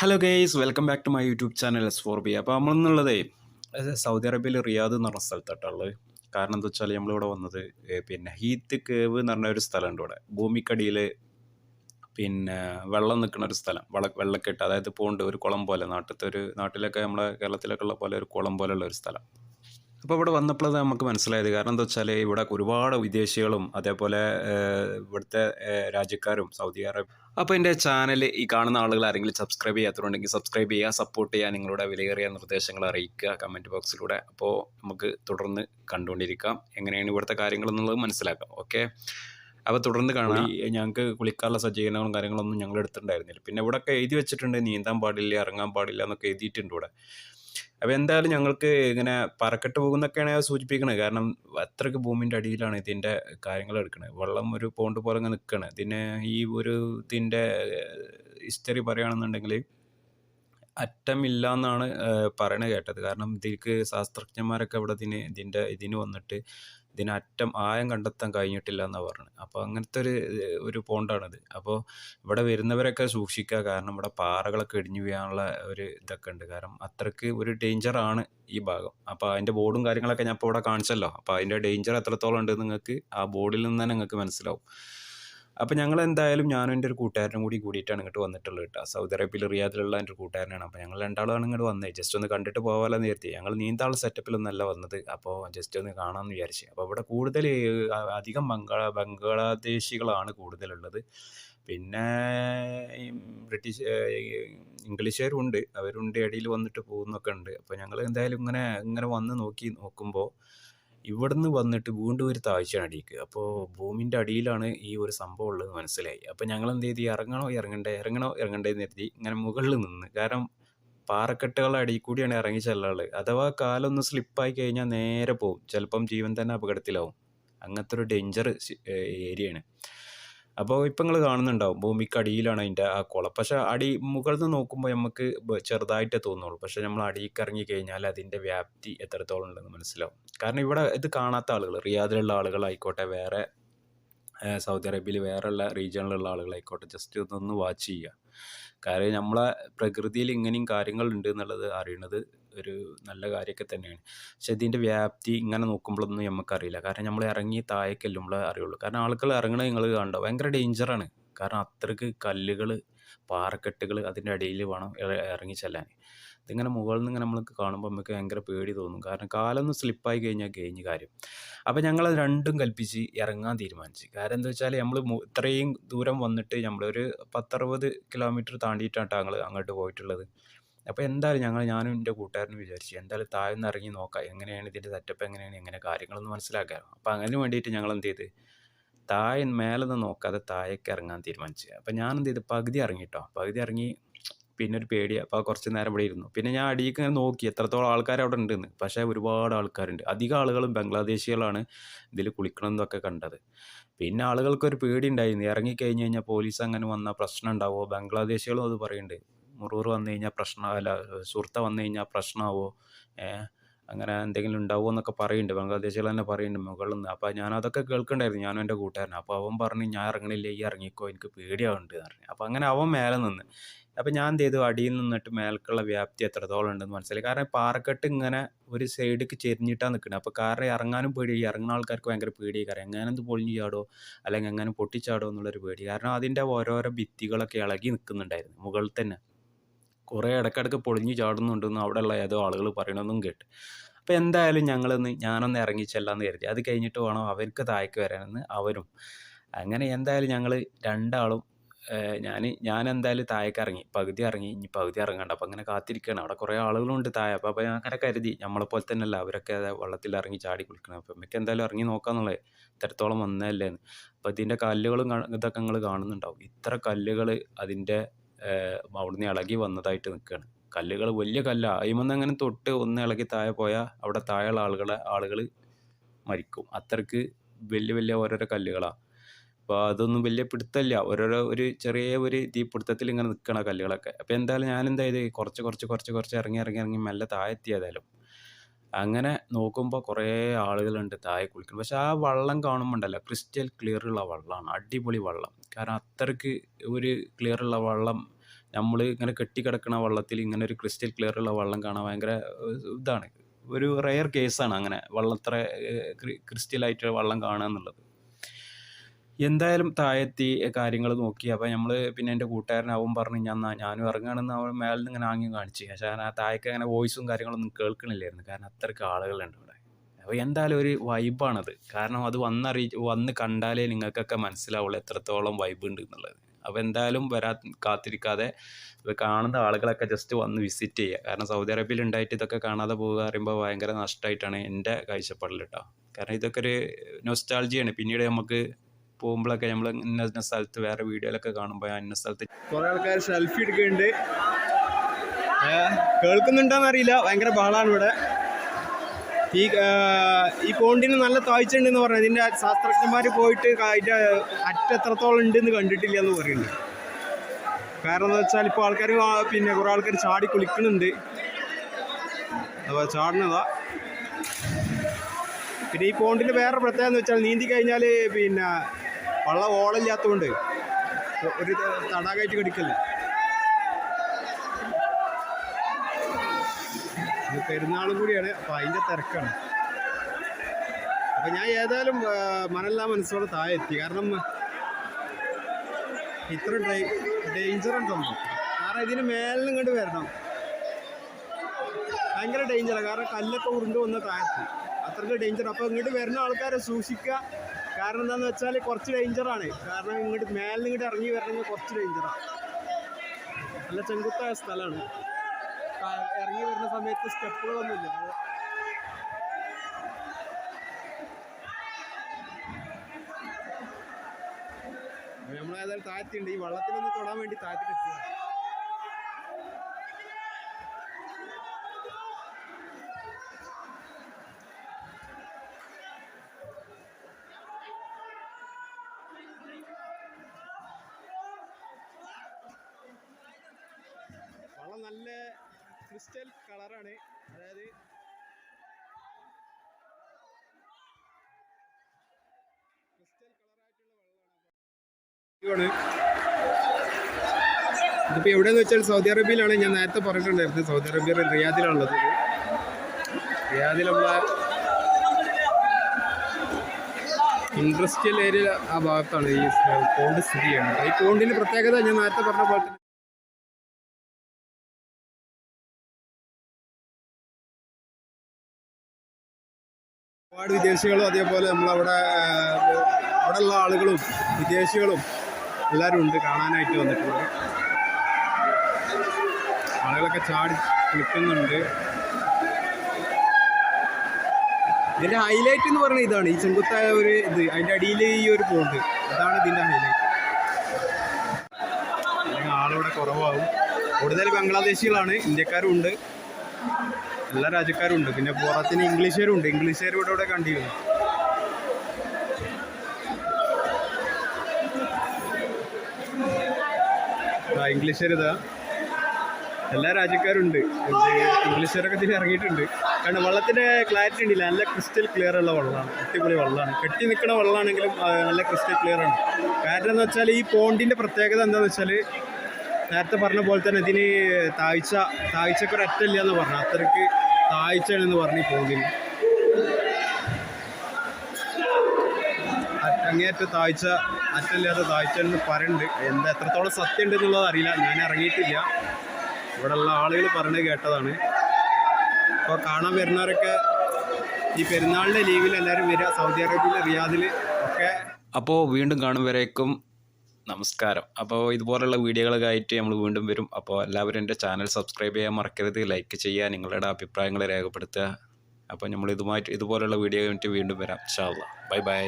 Hello guys welcome back to my YouTube channel S for B അപ്പോൾ നമ്മളെന്നുള്ളതേ Saudi അറേബ്യയിൽ Riyadh എന്ന് പറഞ്ഞ സ്ഥലത്തോട്ടുള്ളത് കാരണം എന്താ വെച്ചാൽ നമ്മളിവിടെ വന്നത് പിന്നെ ഹീത്ത് കേവ് എന്ന് പറഞ്ഞ ഒരു സ്ഥലമുണ്ട് ഇവിടെ. ഭൂമിക്കടിയിൽ പിന്നെ വെള്ളം നിൽക്കുന്ന ഒരു സ്ഥലം വള വെള്ളക്കെട്ട്. അതായത് പോണ്ട് ഒരു കുളം പോലെ. നാട്ടിലത്തെ ഒരു നാട്ടിലൊക്കെ നമ്മളെ കേരളത്തിലൊക്കെ ഉള്ള പോലെ ഒരു കുളം പോലെയുള്ള ഒരു സ്ഥലം. അപ്പോൾ ഇവിടെ വന്നപ്പോൾ നമുക്ക് മനസ്സിലായത് കാരണം എന്താ വെച്ചാൽ ഇവിടെ ഒരുപാട് വിദേശികളും അതേപോലെ ഇവിടുത്തെ രാജ്യക്കാരും സൗദി അറേബ്യ അപ്പോൾ എന്റെ ചാനൽ ഈ കാണുന്ന ആളുകൾ ആരെങ്കിലും സബ്സ്ക്രൈബ് ചെയ്യാത്തതുണ്ടെങ്കിൽ സബ്സ്ക്രൈബ് ചെയ്യുക സപ്പോർട്ട് ചെയ്യുക നിങ്ങളുടെ വിലയേറിയ നിർദ്ദേശങ്ങൾ അറിയിക്കുക കമന്റ് ബോക്സിലൂടെ അപ്പോൾ നമുക്ക് തുടർന്ന് കണ്ടുകൊണ്ടിരിക്കാം. എങ്ങനെയാണ് ഇവിടുത്തെ കാര്യങ്ങളെന്നുള്ളത് മനസ്സിലാക്കാം. ഓക്കെ അപ്പോൾ തുടർന്ന് കാണാം. ഞങ്ങൾക്ക് കുളിക്കാനുള്ള സജ്ജീകരണങ്ങളും കാര്യങ്ങളൊന്നും ഞങ്ങൾ എടുത്തിട്ടുണ്ടായിരുന്നില്ല. പിന്നെ ഇവിടെയൊക്കെ എഴുതി വെച്ചിട്ടുണ്ട് നീന്താൻ പാടില്ല ഇറങ്ങാൻ പാടില്ല എന്നൊക്കെ എഴുതിയിട്ടുണ്ട് ഇവിടെ. അപ്പോൾ എന്തായാലും ഞങ്ങൾക്ക് ഇങ്ങനെ പറക്കെട്ട് പോകുന്നൊക്കെയാണ് സൂചിപ്പിക്കുന്നത് കാരണം അത്രയ്ക്ക് ഭൂമിന്റെ അടിയിലാണ് ഇതിന്റെ കാര്യങ്ങൾ എടുക്കുന്നത് വെള്ളം ഒരു പോണ്ട് പോലെ അങ്ങ് നിൽക്കുകയാണ് ഇതിന് ഈ ഒരു ഇതിന്റെ ഹിസ്റ്ററി പറയുകയാണെന്നുണ്ടെങ്കിൽ അറ്റമില്ല എന്നാണ് പറയണ കേട്ടത്. കാരണം ഇതിലേക്ക് ശാസ്ത്രജ്ഞന്മാരൊക്കെ ഇവിടെ ഇതിന് ഇതിന്റെ ഇതിന് വന്നിട്ട് ഇതിന് അറ്റം ആയം കണ്ടെത്താൻ കഴിഞ്ഞിട്ടില്ല എന്നാണ് പറഞ്ഞത്. അപ്പോൾ അങ്ങനത്തെ ഒരു ഒരു പോണ്ടാണിത്. അപ്പോൾ ഇവിടെ വരുന്നവരൊക്കെ സൂക്ഷിക്കുക. കാരണം ഇവിടെ പാറകളൊക്കെ ഇടിഞ്ഞു വീഴാനുള്ള ഒരു ഇതൊക്കെ ഉണ്ട്. കാരണം അത്രയ്ക്ക് ഒരു ഡേഞ്ചറാണ് ഈ ഭാഗം. അപ്പോൾ അതിന്റെ ബോർഡും കാര്യങ്ങളൊക്കെ ഞാൻ ഇപ്പോൾ ഇവിടെ കാണിച്ചല്ലോ. അപ്പോൾ അതിന്റെ ഡേഞ്ചർ എത്രത്തോളം ഉണ്ട് നിങ്ങൾക്ക് ആ ബോർഡിൽ നിന്ന് തന്നെ നിങ്ങൾക്ക് മനസ്സിലാവും. അപ്പോൾ ഞങ്ങൾ എന്തായാലും ഞാനും എന്റെ ഒരു കൂട്ടുകാരനും കൂടി കൂടിയിട്ടാണ് ഇങ്ങോട്ട് വന്നിട്ടുള്ളത് കേട്ടോ. സൗദി അറേബ്യയിൽ റിയാദിലുള്ള എന്റെ കൂട്ടുകാരനാണ്. അപ്പോൾ ഞങ്ങൾ രണ്ടാളാണ് ഇങ്ങോട്ട് വന്നത് ജസ്റ്റ് ഒന്ന് കണ്ടിട്ട് പോകാമല്ലോ നേരത്തെ ഞങ്ങൾ നീന്താൾ സെറ്റപ്പിലൊന്നല്ല വന്നത്. അപ്പോൾ ജസ്റ്റ് ഒന്ന് കാണാമെന്ന് വിചാരിച്ചു. അപ്പോൾ ഇവിടെ കൂടുതൽ അധികം ബംഗാള ബംഗ്ലാദേശികളാണ് കൂടുതലുള്ളത്. പിന്നെ ബ്രിട്ടീഷ് ഇംഗ്ലീഷുകാരും ഉണ്ട് അവരുണ്ട് ഇടയിൽ വന്നിട്ട് പോകുന്നൊക്കെ ഉണ്ട്. അപ്പോൾ ഞങ്ങൾ എന്തായാലും ഇങ്ങനെ ഇങ്ങനെ വന്ന് നോക്കി നോക്കുമ്പോൾ ഇവിടുന്ന് വന്നിട്ട് വീണ്ടും ഒരു താഴ്ചയാണ് അടിക്ക് അപ്പോൾ ഭൂമിന്റെ അടിയിലാണ് ഈ ഒരു സംഭവം ഉള്ളത് മനസ്സിലായി. അപ്പോൾ ഞങ്ങൾ എന്ത് ചെയ്തു ഇറങ്ങണോ ഇറങ്ങണ്ടേ ഇറങ്ങണോ ഇറങ്ങണ്ടേ എന്ന് കരുതി ഇങ്ങനെ മുകളിൽ നിന്ന്. കാരണം പാറക്കെട്ടുകളുടെ അടിയിൽ കൂടിയാണ് ഇറങ്ങി ചെല്ലാൾ അഥവാ കാലൊന്ന് സ്ലിപ്പായി കഴിഞ്ഞാൽ നേരെ പോകും. ചിലപ്പം ജീവൻ തന്നെ അപകടത്തിലാവും. അങ്ങനത്തെ ഒരു ഡേഞ്ചർ ഏരിയയാണ്. അപ്പോൾ ഇപ്പം നിങ്ങൾ കാണുന്നുണ്ടാവും. ഭൂമിക്ക് അടിയിലാണ് അതിന്റെ ആ കുളം. പക്ഷേ അടി മുകളിൽ നിന്ന് നോക്കുമ്പോൾ നമുക്ക് ചെറുതായിട്ടേ തോന്നുള്ളൂ. പക്ഷേ നമ്മൾ അടിയിലേക്ക് ഇറങ്ങി കഴിഞ്ഞാൽ അതിന്റെ വ്യാപ്തി എത്രത്തോളം ഉണ്ടെന്ന് മനസ്സിലാവും. കാരണം ഇവിടെ ഇത് കാണാത്ത ആളുകൾ റിയാദിലുള്ള ആളുകളായിക്കോട്ടെ വേറെ സൗദി അറേബ്യയിൽ വേറെയുള്ള റീജിയണിലുള്ള ആളുകളായിക്കോട്ടെ ജസ്റ്റ് ഇതൊന്ന് വാച്ച് ചെയ്യുക. കാരണം നമ്മളെ പ്രകൃതിയിൽ ഇങ്ങനെയും കാര്യങ്ങളുണ്ട് എന്നുള്ളത് അറിയണത് ഒരു നല്ല കാര്യമൊക്കെ തന്നെയാണ്. പക്ഷെ ഇതിന്റെ വ്യാപ്തി ഇങ്ങനെ നോക്കുമ്പോഴൊന്നും നമുക്കറിയില്ല കാരണം നമ്മൾ ഇറങ്ങി താഴേക്ക് നമ്മളെ അറിയുള്ളൂ. കാരണം ആളുകൾ ഇറങ്ങണത് നിങ്ങൾ കണ്ടോ? ഭയങ്കര ഡേഞ്ചറാണ് കാരണം അത്രയ്ക്ക് കല്ലുകൾ പാറക്കെട്ടുകൾ അതിന്റെ അടിയിൽ വേണം ഇറങ്ങി ചെല്ലാൻ. ഇതിങ്ങനെ മുകളിൽ നിന്ന് ഇങ്ങനെ നമ്മൾക്ക് കാണുമ്പോൾ നമുക്ക് ഭയങ്കര പേടി തോന്നും. കാരണം കാലൊന്ന് സ്ലിപ്പായി കഴിഞ്ഞാൽ കഴിഞ്ഞ കാര്യം. അപ്പോൾ ഞങ്ങൾ രണ്ടും കൽപ്പിച്ച് ഇറങ്ങാൻ തീരുമാനിച്ചു. കാരണം എന്താ വെച്ചാൽ നമ്മൾ ഇത്രയും ദൂരം വന്നിട്ട് നമ്മളൊരു പത്തറുപത് കിലോമീറ്റർ താണ്ടിയിട്ടാണ് ഞങ്ങൾ അങ്ങോട്ട് പോയിട്ടുള്ളത്. അപ്പോൾ എന്തായാലും ഞങ്ങൾ ഞാനും എന്റെ കൂട്ടുകാരനും വിചാരിച്ചു എന്തായാലും താഴെ നിന്ന് ഇറങ്ങി നോക്കാം. എങ്ങനെയാണ് ഇതിന്റെ സെറ്റപ്പ് എങ്ങനെയാണ്? എങ്ങനെ കാര്യങ്ങളൊന്ന് മനസ്സിലാക്കാം അപ്പോൾ അതിന് വേണ്ടിയിട്ട് ഞങ്ങൾ എന്ത് ചെയ്ത്? താഴെ മേലെ നിന്ന് നോക്കാതെ താഴേക്ക് ഇറങ്ങാൻ തീരുമാനിച്ചു. അപ്പോൾ ഞാൻ എന്ത് ചെയ്ത്? പകുതി ഇറങ്ങിട്ടോ പകുതി ഇറങ്ങി പിന്നെ ഒരു പേടി. അപ്പോൾ കുറച്ച് നേരം ഇവിടെ ഇരുന്നു. പിന്നെ ഞാൻ അടിയിലേക്ക് ഇങ്ങനെ നോക്കി. എത്രത്തോളം ആൾക്കാർ അവിടെ ഉണ്ടെന്ന് പക്ഷേ ഒരുപാട് ആൾക്കാരുണ്ട്. അധികം ആളുകളും ബംഗ്ലാദേശികളാണ് ഇതിൽ കുളിക്കണം എന്നൊക്കെ കണ്ടത്. പിന്നെ ആളുകൾക്കൊരു പേടി ഉണ്ടായിരുന്നു. ഇറങ്ങിക്കഴിഞ്ഞ് കഴിഞ്ഞാൽ പോലീസ് അങ്ങനെ വന്നാൽ പ്രശ്നം ഉണ്ടാവുമോ ബംഗ്ലാദേശികളും അത് പറയുന്നുണ്ട് മുറൂർ വന്നു കഴിഞ്ഞാൽ പ്രശ്നം അല്ല സുഹൃത്ത വന്നു കഴിഞ്ഞാൽ പ്രശ്നമാവോ അങ്ങനെ എന്തെങ്കിലും ഉണ്ടാവുമോ എന്നൊക്കെ പറയുന്നുണ്ട് ബംഗ്ലാദേശികൾ തന്നെ പറയുന്നുണ്ട് മുകളിൽ നിന്ന്. അപ്പോൾ ഞാൻ അതൊക്കെ കേൾക്കണ്ടായിരുന്നു. ഞാനും എന്റെ കൂട്ടുകാരൻ അപ്പോൾ അവൻ പറഞ്ഞു ഞാൻ ഇറങ്ങണില്ല. ഈ ഇറങ്ങിക്കോ. എനിക്ക് പേടിയാവുന്നുണ്ട് എന്ന് പറഞ്ഞു. അപ്പോൾ അങ്ങനെ അവൻ മേലെ നിന്ന്. അപ്പോൾ ഞാൻ എന്ത് ചെയ്തു? അടിയിൽ നിന്നിട്ട് മേൽക്കുള്ള വ്യാപ്തി എത്രത്തോളം ഉണ്ടെന്ന് മനസ്സിലായി. കാരണം പാറക്കെട്ട് ഇങ്ങനെ ഒരു സൈഡിലേക്ക് ചെരിഞ്ഞിട്ടാണ് നിൽക്കുന്നത് അപ്പോൾ കാരണം ഇറങ്ങാനും പേടി. ഇറങ്ങുന്ന ആൾക്കാർക്ക് ഭയങ്കര പേടി കാരണം എങ്ങനെ ഇത് പൊളിഞ്ഞു ചാടോ? അല്ലെങ്കിൽ എങ്ങനെ പൊട്ടിച്ചാടോ എന്നുള്ളൊരു പേടി. കാരണം അതിന്റെ ഓരോരോ ഭിത്തികളൊക്കെ ഇളകി നിൽക്കുന്നുണ്ടായിരുന്നു മുകളിൽ തന്നെ. കുറേ ഇടയ്ക്കിടയ്ക്ക് പൊളിഞ്ഞു ചാടുന്നുണ്ടെന്ന് അവിടെയുള്ള ഏതോ ആളുകൾ പറയണമെന്നും കേട്ട്. അപ്പോൾ എന്തായാലും ഞങ്ങളൊന്ന് ഞാനൊന്ന് ഇറങ്ങി ചെല്ലാമെന്ന് കരുതി. അത് കഴിഞ്ഞിട്ട് വേണം അവർക്ക് താഴേക്ക് വരാനെന്ന് അവരും. അങ്ങനെ എന്തായാലും ഞങ്ങൾ രണ്ടാളും ഞാൻ ഞാൻ എന്തായാലും താഴേക്ക് ഇറങ്ങി. പകുതി ഇറങ്ങി ഇനി പകുതി ഇറങ്ങണ്ട. അപ്പോൾ അങ്ങനെ കാത്തിരിക്കുകയാണ് അവിടെ കുറേ ആളുകളുണ്ട് താഴെ. അപ്പോൾ അപ്പോൾ ഞാൻ അങ്ങനെ കരുതി നമ്മളെപ്പോലെ തന്നെയല്ല അവരൊക്കെ വെള്ളത്തിൽ ഇറങ്ങി ചാടി കുളിക്കണം അപ്പോൾ നമുക്ക് എന്തായാലും ഇറങ്ങി നോക്കാന്നുള്ളത് ഇത്രത്തോളം വന്നതല്ലേന്ന് അപ്പോൾ ഇതിന്റെ കല്ലുകളും ഇതൊക്കെ നിങ്ങൾ കാണുന്നുണ്ടാവും. ഇത്ര കല്ലുകൾ അതിന്റെ അവിടുന്ന് ഇളകി വന്നതായിട്ട് നിൽക്കുകയാണ് കല്ലുകൾ വലിയ കല്ല. അതിമന്ന് അങ്ങനെ തൊട്ട് ഒന്ന് ഇളകി താഴെ പോയാൽ അവിടെ താഴെയുള്ള ആളുകളെ ആളുകൾ മരിക്കും. അത്രയ്ക്ക് വലിയ വലിയ ഓരോരോ കല്ലുകളാണ് അപ്പോൾ അതൊന്നും വലിയ പിടുത്തമില്ല ഓരോരോ ഒരു ചെറിയ ഒരു തീ പിടുത്തത്തിൽ ഇങ്ങനെ നിൽക്കണ കല്ലുകളൊക്കെ. അപ്പോൾ എന്തായാലും ഞാൻ എന്താ ചെയ്ത് കുറച്ച് കുറച്ച് കുറച്ച് കുറച്ച് ഇറങ്ങി ഇറങ്ങി ഇറങ്ങി മെല്ലെ താഴെ എത്തിയതായാലും അങ്ങനെ നോക്കുമ്പോൾ കുറേ ആളുകളുണ്ട് താഴെ കുളിക്കുന്നത് പക്ഷേ ആ വള്ളം കാണുമ്പോൾ ഉണ്ടല്ലോ ക്രിസ്റ്റൽ ക്ലിയർ ഉള്ള വള്ളമാണ് അടിപൊളി വള്ളം. കാരണം അത്രയ്ക്ക് ഒരു ക്ലിയർ ഉള്ള വള്ളം നമ്മൾ ഇങ്ങനെ കെട്ടിക്കിടക്കണ വള്ളത്തിൽ ഇങ്ങനെ ഒരു ക്രിസ്റ്റൽ ക്ലിയർ ഉള്ള വള്ളം കാണാൻ ഭയങ്കര ഇതാണ്. ഒരു റെയർ കേസാണ് അങ്ങനെ വള്ളത്ര ക്രിസ്റ്റലായിട്ട് വള്ളം കാണുക എന്നുള്ളത് എന്തായാലും താഴെത്തി കാര്യങ്ങൾ നോക്കി. അപ്പോൾ നമ്മൾ പിന്നെ എന്റെ കൂട്ടുകാരനാവും പറഞ്ഞു ഞാൻ ഞാനും ഇറങ്ങുകയാണെന്ന് അവൻ മേലിൽ നിന്ന് ഇങ്ങനെ ആംഗ്യം കാണിച്ചു. പക്ഷേ ആ താഴേക്ക് അങ്ങനെ വോയിസും കാര്യങ്ങളൊന്നും കേൾക്കണില്ലായിരുന്നു. കാരണം അത്രയ്ക്ക് ആളുകളുണ്ട് ഇവിടെ. അപ്പോൾ എന്തായാലും ഒരു വൈബാണത് കാരണം അത് വന്നറി വന്ന് കണ്ടാലേ നിങ്ങൾക്കൊക്കെ മനസ്സിലാവുള്ളൂ എത്രത്തോളം വൈബ് ഉണ്ട് എന്നുള്ളത്. അപ്പോൾ എന്തായാലും വരാ കാത്തിരിക്കാതെ ഇത് കാണുന്ന ആളുകളൊക്കെ ജസ്റ്റ് വന്ന് വിസിറ്റ് ചെയ്യുക. കാരണം സൗദി അറേബ്യയിൽ ഉണ്ടായിട്ട് ഇതൊക്കെ കാണാതെ പോകുക പറയുമ്പോൾ ഭയങ്കര നഷ്ടമായിട്ടാണ് എന്റെ കാഴ്ചപ്പാടിൽ കേട്ടോ. കാരണം ഇതൊക്കെ ഒരു നൊസ്റ്റാൾജിയാണ് പിന്നീട് നമുക്ക് പോകുമ്പോഴൊക്കെ നമ്മൾ ഇന്ന ഇന്ന സ്ഥലത്ത് വേറെ വീഡിയോയിലൊക്കെ കാണുമ്പോൾ ഇന്ന സ്ഥലത്ത് കുറെ ആൾക്കാർ സെൽഫി എടുക്കുന്നുണ്ട്. കേൾക്കുന്നുണ്ടോന്ന് അറിയില്ല ഭയങ്കര ബഹളാണ് ഇവിടെ. ഈ ഈ പോണ്ടിന് നല്ല താഴ്ച ഉണ്ടെന്ന് പറഞ്ഞു. ഇതിന്റെ ശാസ്ത്രജ്ഞന്മാർ പോയിട്ട് അതിന്റെ അറ്റ എത്രത്തോളം ഉണ്ടെന്ന് കണ്ടിട്ടില്ല എന്ന് പറയുന്നുണ്ട്. കാരണം എന്താ വെച്ചാൽ ഇപ്പോൾ ആൾക്കാർ പിന്നെ കുറേ ആൾക്കാർ ചാടി കുളിക്കുന്നുണ്ട്. അപ്പോൾ ചാടുന്നതാ. പിന്നെ ഈ പോണ്ടിന്റെ വേറെ പ്രത്യേകത എന്ന് വെച്ചാൽ നീന്തി കഴിഞ്ഞാൽ പിന്നെ വള്ളം ഓളില്ലാത്തതുകൊണ്ട് ഒരു തടാകമായിട്ട് കിടക്കല്ലേ? പെരുന്നാളും കൂടിയാണ് അപ്പൊ അതിന്റെ തിരക്കാണ്. അപ്പൊ ഞാൻ ഏതായാലും മനല്ല മനസ്സോടെ താഴെ എത്തി. കാരണം ഇത്ര ഡേഞ്ചർ ഉണ്ടല്ലോ കാരണം ഇതിന് മേലിൽ ഇങ്ങോട്ട് വരണം. ഭയങ്കര ഡേഞ്ചറാണ് കാരണം കല്ലൊക്കെ ഉരുണ്ട് വന്ന താഴത്ത് അത്രയ്ക്ക് ഡേഞ്ചർ അപ്പോൾ ഇങ്ങോട്ട് വരുന്ന ആൾക്കാരെ സൂക്ഷിക്കുക. കാരണം എന്താണെന്ന് വെച്ചാൽ കുറച്ച് ഡേഞ്ചറാണ് കാരണം ഇങ്ങോട്ട് മേലിൽ ഇങ്ങോട്ട് ഇറങ്ങി വരണമെങ്കിൽ കുറച്ച് ഡേഞ്ചറാണ് നല്ല ചെങ്കുത്തായ സ്ഥലമാണ്. ഇറങ്ങി വരുന്ന സമയത്ത് സ്റ്റെപ്പുകളൊന്നുമില്ല. ഏതായാലും താഴ്ത്തിയുണ്ട് ഈ വള്ളത്തിലൊന്ന് തൊടാൻ വേണ്ടി താഴ്ത്തി നല്ല ക്രിസ്റ്റൽ കളറാണ്. അതായത് ക്രിസ്റ്റൽ എവിടെയെന്ന് വെച്ചാൽ സൗദി അറേബ്യയിലാണ്. ഞാൻ നേരത്തെ പറഞ്ഞിട്ടുണ്ടായിരുന്നു സൗദി അറേബ്യ റിയാദിലാണുള്ളത്. റിയാദിലുള്ള ഇൻഡസ്ട്രിയൽ ഏരിയ ആ ഭാഗത്താണ് ഈ കോണ്ട് സ്ഥിതി ചെയ്യുന്നത്. ഈ കോണ്ടിന്റെ പ്രത്യേകത ഞാൻ നേരത്തെ പറഞ്ഞ പോലെ ഒരുപാട് വിദേശികളും അതേപോലെ നമ്മളവിടെ അവിടെ ഉള്ള ആളുകളും വിദേശികളും എല്ലാവരും ഉണ്ട് കാണാനായിട്ട് വന്നിട്ടുണ്ട്. ആളുകളൊക്കെ ചാടി കുളിക്കുന്നുണ്ട് ഇതിന്റെ ഹൈലൈറ്റ് എന്ന് പറയുന്നത് ഇതാണ്. ഈ ചെങ്കുത്തായ ഒരു ഇത് അതിന്റെ അടിയിൽ ഈ ഒരു പോണ്ട് അതാണ് ഇതിന്റെ ഹൈലൈറ്റ് ആളിവിടെ കുറവാകും. കൂടുതൽ ബംഗ്ലാദേശികളാണ് ഇന്ത്യക്കാരും ഉണ്ട്. എല്ലാ രാജ്യക്കാരും ഉണ്ട് പിന്നെ പുറത്തിന് ഇംഗ്ലീഷുകാരും ഉണ്ട് ഇംഗ്ലീഷുകാർ ഇവിടെ ഇവിടെ കണ്ടിരുന്നു. ആ ഇംഗ്ലീഷുകാർ ഇതാ. എല്ലാ രാജ്യക്കാരും ഉണ്ട് ഇംഗ്ലീഷുകാരൊക്കെ തിരി ഇറങ്ങിയിട്ടുണ്ട്. കാരണം വെള്ളത്തിന്റെ ക്ലാരിറ്റി ഉണ്ടില്ല? നല്ല ക്രിസ്റ്റൽ ക്ലിയർ ഉള്ള വെള്ളമാണ്. അടിപൊളി വെള്ളമാണ്. കെട്ടി നിൽക്കുന്ന വെള്ളമാണെങ്കിലും നല്ല ക്രിസ്റ്റൽ ക്ലിയർ ആണ്. കാരണം എന്ന് വെച്ചാൽ ഈ പോണ്ടിന്റെ പ്രത്യേകത എന്താണെന്ന് വെച്ചാൽ നേരത്തെ പറഞ്ഞ പോലെ തന്നെ ഇതിന് താഴ്ച താഴ്ചക്കൊരു അറ്റമില്ല എന്ന് പറഞ്ഞു. അത്രയ്ക്ക് താഴ്ചയാണെന്ന് പറഞ്ഞു ഈ അങ്ങേറ്റ താഴ്ച അറ്റല്ലാത്ത താഴ്ച എന്ന് പറയുന്നുണ്ട് എന്താ എത്രത്തോളം സത്യം ഉണ്ട് എന്നുള്ളത് അറിയില്ല. ഞാൻ ഇറങ്ങിയിട്ടില്ല. ഇവിടെയുള്ള ആളുകൾ പറഞ്ഞ് കേട്ടതാണ്. അപ്പോൾ കാണാൻ വരുന്നവരൊക്കെ ഈ പെരുന്നാളിന്റെ ലീവിൽ എല്ലാവരും വരിക സൗദി അറേബ്യയിൽ റിയാദിൽ ഒക്കെ അപ്പോൾ വീണ്ടും കാണും നമസ്കാരം. അപ്പോൾ ഇതുപോലുള്ള വീഡിയോകളൊക്കെ ആയിട്ട് നമ്മൾ വീണ്ടും വരും. അപ്പോൾ എല്ലാവരും എന്റെ ചാനൽ സബ്സ്ക്രൈബ് ചെയ്യാൻ മറക്കരുത്. ലൈക്ക് ചെയ്യുക നിങ്ങളുടെ അഭിപ്രായങ്ങൾ രേഖപ്പെടുത്തുക. അപ്പോൾ നമ്മൾ ഇതുമായിട്ട് ഇതുപോലുള്ള വീഡിയോ ആയിട്ട് വീണ്ടും വരാം. അല്ലാ ബൈ ബൈ.